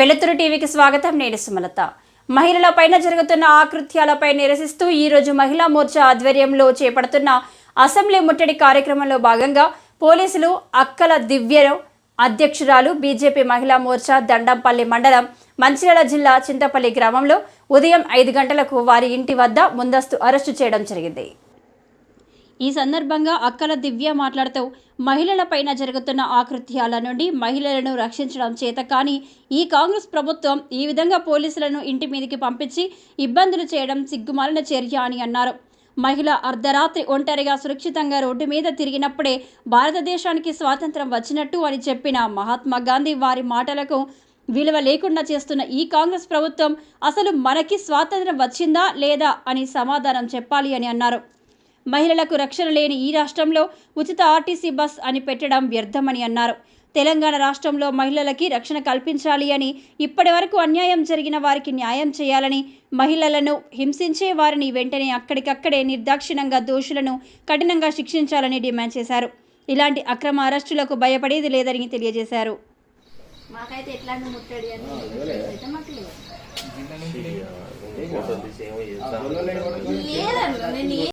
వెలుతురు టీవీకి స్వాగతం. నేను సుమలత. మహిళలపైన జరుగుతున్న ఆకృత్యాలపై నిరసిస్తూ ఈరోజు మహిళా మోర్చా ఆధ్వర్యంలో చేపడుతున్న అసెంబ్లీ ముట్టడి కార్యక్రమంలో భాగంగా పోలీసులు అక్కల దివ్యను అధ్యక్షురాలు బీజేపీ మహిళా మోర్చా దండంపల్లి మండలం మంచిర్యాల జిల్లా చింతపల్లి గ్రామంలో ఉదయం ఐదు గంటలకు వారి ఇంటి వద్ద ముందస్తు అరెస్టు చేయడం జరిగింది. ఈ సందర్భంగా అక్కల దివ్య మాట్లాడుతూ మహిళలపైన జరుగుతున్న ఆకృత్యాల నుండి మహిళలను రక్షించడం చేత కానీ ఈ కాంగ్రెస్ ప్రభుత్వం ఈ విధంగా పోలీసులను ఇంటి మీదకి పంపించి ఇబ్బందులు చేయడం సిగ్గుమాలిన చర్య అని అన్నారు. మహిళ అర్ధరాత్రి ఒంటరిగా సురక్షితంగా రోడ్డు మీద తిరిగినప్పుడే భారతదేశానికి స్వాతంత్రం వచ్చినట్టు అని చెప్పిన మహాత్మా గాంధీ వారి మాటలకు విలువ లేకుండా చేస్తున్న ఈ కాంగ్రెస్ ప్రభుత్వం అసలు మనకి స్వాతంత్రం వచ్చిందా లేదా అని సమాధానం చెప్పాలి అని అన్నారు. మహిళలకు రక్షణ లేని ఈ రాష్ట్రంలో ఉచిత ఆర్టీసీ బస్ అని పెట్టడం వ్యర్థమని అన్నారు. తెలంగాణ రాష్ట్రంలో మహిళలకి రక్షణ కల్పించాలి అని ఇప్పటి వరకు అన్యాయం జరిగిన వారికి న్యాయం చేయాలని మహిళలను హింసించే వారిని వెంటనే అక్కడికక్కడే నిర్దాక్షిణంగా దోషులను కఠినంగా శిక్షించాలని డిమాండ్ చేశారు. ఇలాంటి అక్రమ అరెస్టులకు భయపడేది లేదని తెలియజేశారు. మాకైతే ఎట్లాంటి ముట్టడి అని అయితే మాకు? లేదు